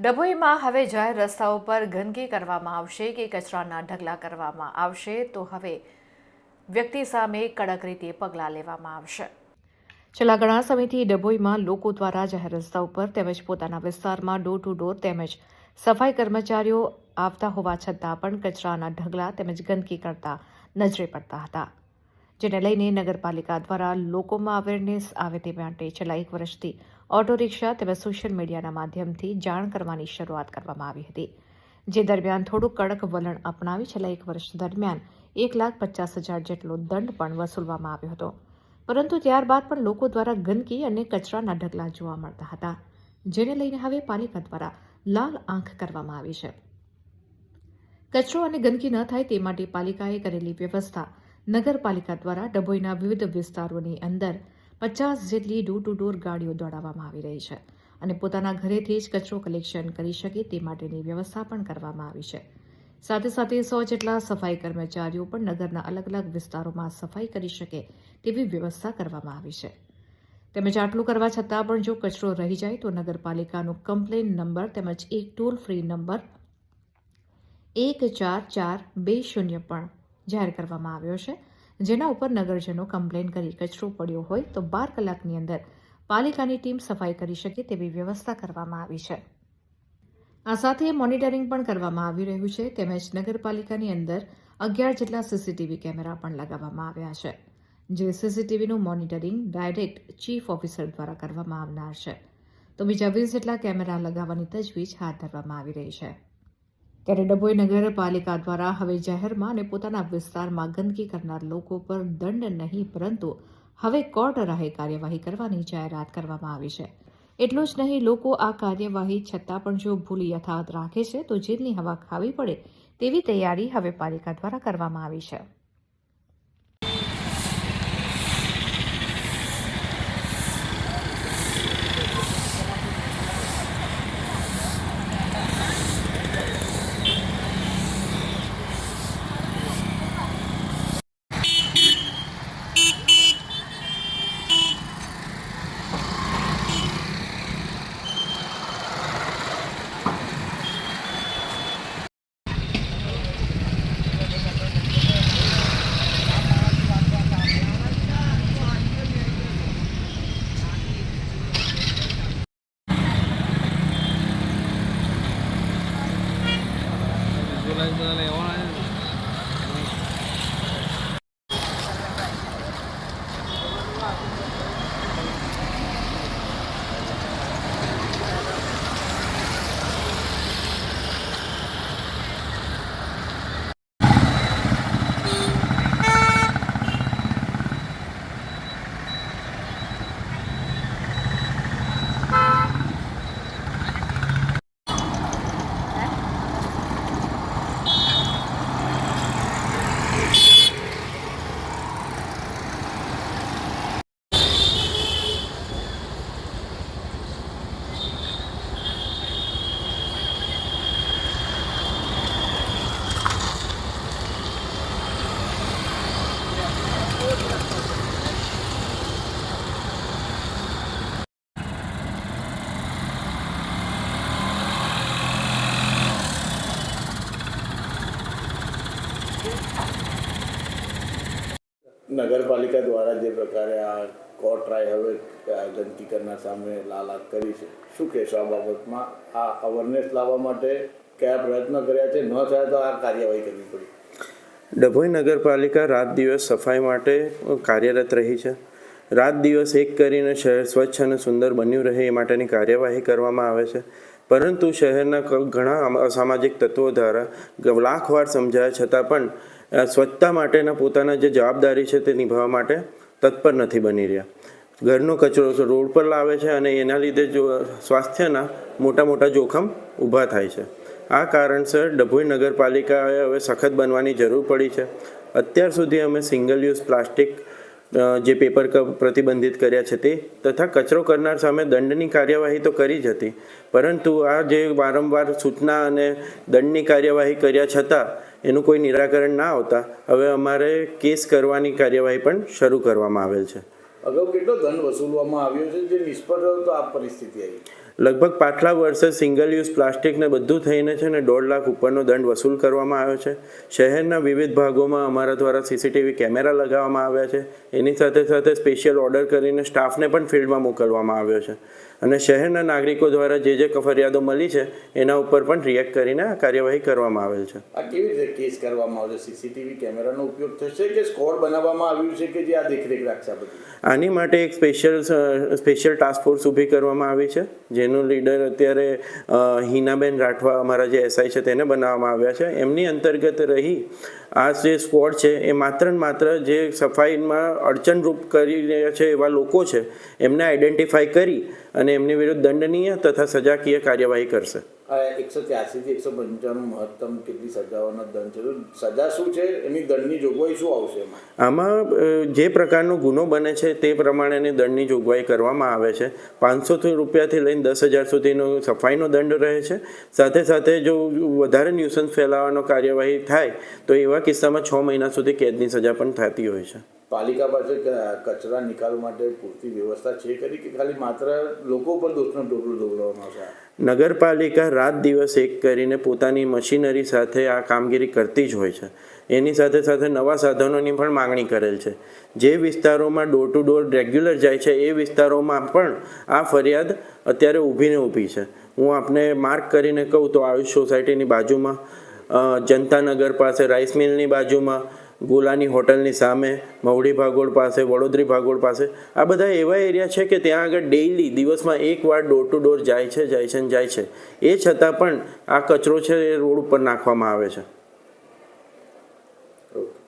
ડભોઈમાં હવે જાહેર રસ્તાઓ પર ગંદકી કરવામાં આવશે કે કચરાના ઢગલા કરવામાં આવશે તો હવે વ્યક્તિ સામે કડક રીતે પગલાં લેવામાં આવશે. છેલ્લા ઘણા સમયથી ડભોઈમાં લોકો દ્વારા જાહેર રસ્તા ઉપર તેમજ પોતાના વિસ્તારમાં ડોર ટુ ડોર તેમજ સફાઈ કર્મચારીઓ આવતા હોવા છતાં પણ કચરાના ઢગલા તેમજ ગંદકી કરતા નજરે પડતા હતા. જેને લઈને નગરપાલિકા દ્વારા લોકોમાં અવેરનેસ આવે તે માટે છેલ્લા એક વર્ષથી ઓટો રિક્ષા તેમજ સોશિયલ મીડિયાના માધ્યમથી જાણ કરવાની શરૂઆત કરવામાં આવી હતી. જે દરમિયાન થોડું કડક વલણ અપનાવી છેલ્લા એક વર્ષ દરમિયાન એક લાખ પચાસ હજાર જેટલો દંડ પણ વસૂલવામાં આવ્યો હતો. પરંતુ ત્યારબાદ પણ લોકો દ્વારા ગંદકી અને કચરાના ઢગલા જોવા મળતા હતા, જેને લઈને હવે પાલિકા દ્વારા લાલ આંખ કરવામાં આવી છે. કચરો અને ગંદકી ન થાય તે માટે પાલિકાએ કરેલી વ્યવસ્થા નગરપાલિકા દ્વારા ડભોઈના વિવિધ વિસ્તારોની અંદર પચાસ જેટલી ડોર ટુ ડોર ગાડીઓ દોડાવવામાં આવી રહી છે અને પોતાના ઘરેથી જ કચરો કલેક્શન કરી શકે તે માટેની વ્યવસ્થા પણ કરવામાં આવી છે. સાથે સાથે સો જેટલા સફાઈ કર્મચારીઓ પણ નગરના અલગ અલગ વિસ્તારોમાં સફાઈ કરી શકે તેવી વ્યવસ્થા કરવામાં આવી છે. તેમજ આટલું કરવા છતાં પણ જો કચરો રહી જાય તો નગરપાલિકાનો કમ્પ્લેન નંબર તેમજ એક ટોલ ફ્રી નંબર એક ચાર ચાર બે શૂન્ય પણ જાહેર કરવામાં આવ્યો છે. જેના ઉપર નગરજનો કમ્પ્લેન કરી કચરો પડ્યો હોય તો બાર કલાકની અંદર પાલિકાની ટીમ સફાઈ કરી શકે તેવી વ્યવસ્થા કરવામાં આવી છે. આ સાથે મોનિટરિંગ પણ કરવામાં આવી રહ્યું છે. તેમજ નગરપાલિકાની અંદર અગિયાર જેટલા સીસીટીવી કેમેરા પણ લગાવવામાં આવ્યા છે. જે સીસીટીવીનું મોનિટરિંગ ડાયરેક્ટ ચીફ ઓફિસર દ્વારા કરવામાં આવનાર છે. તો બીજા વીસ જેટલા કેમેરા લગાવવાની તજવીજ હાથ ધરવામાં આવી રહી છે. ત્યારે ડભોઈ નગરપાલિકા દ્વારા હવે જાહેરમાં અને પોતાના વિસ્તારમાં ગંદકી કરનાર લોકો પર દંડ નહીં, પરંતુ હવે કોર્ટ રાહે કાર્યવાહી કરવાની જાહેરાત કરવામાં આવી છે. એટલું જ નહીં, લોકો આ કાર્યવાહી છતાં પણ જો ભૂલ યથાવત રાખે છે, તો જેલની હવા ખાવી પડે તેવી તૈયારી હવે પાલિકા દ્વારા કરવામાં આવી છે. 在这里，我 નગરપાલિકા દ્વારા જે પ્રકારે આ કોર્ટ ટ્રાય હવે કરનાર સામે લાલાત કરી છે. શું કહેશો આ બાબતમાં? આ અવેરનેસ લાવવા માટે કયા પ્રયત્ન કર્યા છે? ન થાય તો આ કાર્યવાહી કરવી પડી. ડભોઈ નગરપાલિકા રાત દિવસ સફાઈ માટે કાર્યરત રહી છે. રાત દિવસ એક કરીને શહેર સ્વચ્છ અને સુંદર બન્યું રહે એ માટેની કાર્યવાહી કરવામાં આવે છે. પરંતુ શહેરના ઘણા અસામાજિક તત્વો દ્વારા લાખવાર સમજાયા છતાં પણ સ્વચ્છતા માટેના પોતાના જે જવાબદારી છે તે નિભાવવા માટે તત્પર નથી બની રહ્યા. ઘરનો કચરો રોડ પર લાવે છે અને એના લીધે જો સ્વાસ્થ્યના મોટા મોટા જોખમ ઊભા થાય છે. આ કારણસર ડભોઈ નગરપાલિકાએ હવે સખત બનવાની જરૂર પડી છે. અત્યાર સુધી અમે સિંગલ યુઝ પ્લાસ્ટિક જે પેપર કપ પ્રતિબંધિત કર્યા છે તે, તથા કચરો કરનાર સામે દંડની કાર્યવાહી તો કરી જ હતી. પરંતુ આ જે વારંવાર સૂચના અને દંડની કાર્યવાહી કર્યા છતાં, એનું કોઈ નિરાકરણ ના આવતા, હવે અમારે કેસ કરવાની કાર્યવાહી પણ શરૂ કરવામાં આવેલ છે. અગાઉ કેટલો દંડ વસૂલવામાં આવ્યો છે? જે નિષ્ફળ રહ્યો આ પરિસ્થિતિ આવી. લગભગ પાછલા વર્ષે સિંગલ યુઝ પ્લાસ્ટિકને બધું થઈને છે ને દોઢ લાખ ઉપરનો દંડ વસૂલ કરવામાં આવ્યો છે. શહેરના વિવિધ ભાગોમાં અમારા દ્વારા સીસીટીવી કેમેરા લગાવવામાં આવ્યા છે. એની સાથે સાથે સ્પેશિયલ ઓર્ડર કરીને સ્ટાફને પણ ફિલ્ડમાં મોકલવામાં આવ્યો છે. અને શહેરના નાગરિકો દ્વારા જે જે ફરિયાદો મળી છે એના ઉપર પણ રિએક્ટ કરીને આ કાર્યવાહી કરવામાં આવેલ છે. આ કેવી રીતે કેસ કરવામાં આવશે? સીસીટીવી કેમેરાનો ઉપયોગ થશે કે સ્કોડ બનાવવામાં આવ્યું છે કે જે આ દેખરેખ રાખશે આની માટે એક સ્પેશિયલ સ્પેશિયલ ટાસ્ક ફોર્સ ઊભી કરવામાં આવી છે જેનું લીડર અત્યારે હિનાબેન રાઠવા અમારા જે એસઆઈ છે તેને બનાવવામાં આવ્યા છે. એમની અંતર્ગત રહી આ જે સ્ક્વોડ છે એ માત્ર ને માત્ર જે સફાઈમાં અડચણરૂપ કરી રહ્યા છે એવા લોકો છે, એમને આઈડેન્ટિફાઈ કરી અને એમની વિરુદ્ધ દંડનીય તથા સજાકીય કાર્યવાહી કરશે. એકસો ત્યાસીથી એકસો પંચાણું મહત્તમ કેટલી સજાઓનો દંડ છે? સજા શું છે? એની દંડની જોગવાઈ શું આવશે આમાં જે પ્રકારનો ગુનો બને છે તે પ્રમાણેની દંડની જોગવાઈ કરવામાં આવે છે. પાંચસોથી રૂપિયાથી લઈને દસ હજાર સુધીનો સફાઈનો દંડ રહે છે. સાથે સાથે જો વધારે ન્યુસન્સ ફેલાવવાનો કાર્યવાહી થાય, તો એવા કિસ્સામાં છ મહિના સુધી કેદની સજા પણ થતી હોય છે. પાલિકા પાસે કચરા નિકાલ માટે પૂરતી વ્યવસ્થા છે કરી કે ખાલી માત્ર લોકો પર દોષનો ઢોકળો ઢોકળવામાં આવશે? નગરપાલિકા રાત દિવસ એક કરીને પોતાની મશીનરી સાથે આ કામગીરી કરતી જ હોય છે. એની સાથે સાથે નવા સાધનોની પણ માંગણી કરેલ છે. જે વિસ્તારોમાં ડોર ટુ ડોર રેગ્યુલર જાય છે, એ વિસ્તારોમાં પણ આ ફરિયાદ અત્યારે ઊભીને ઊભી છે. હું આપને માર્ક કરીને કહું તો આયુષ સોસાયટીની બાજુમાં જનતાનગર પાસે રાઈસ મિલની બાજુમાં ગોલાની હોટલની સામે, મવડી ભાગોળ પાસે, વડોદરી ભાગોળ પાસે, આ બધા એવા એરિયા છે કે ત્યાં આગળ ડેઈલી દિવસમાં એક વાર ડોર ટુ ડોર જાય છે જાય છે ને જાય છે. એ છતાં પણ આ કચરો છે એ રોડ ઉપર નાખવામાં આવે છે.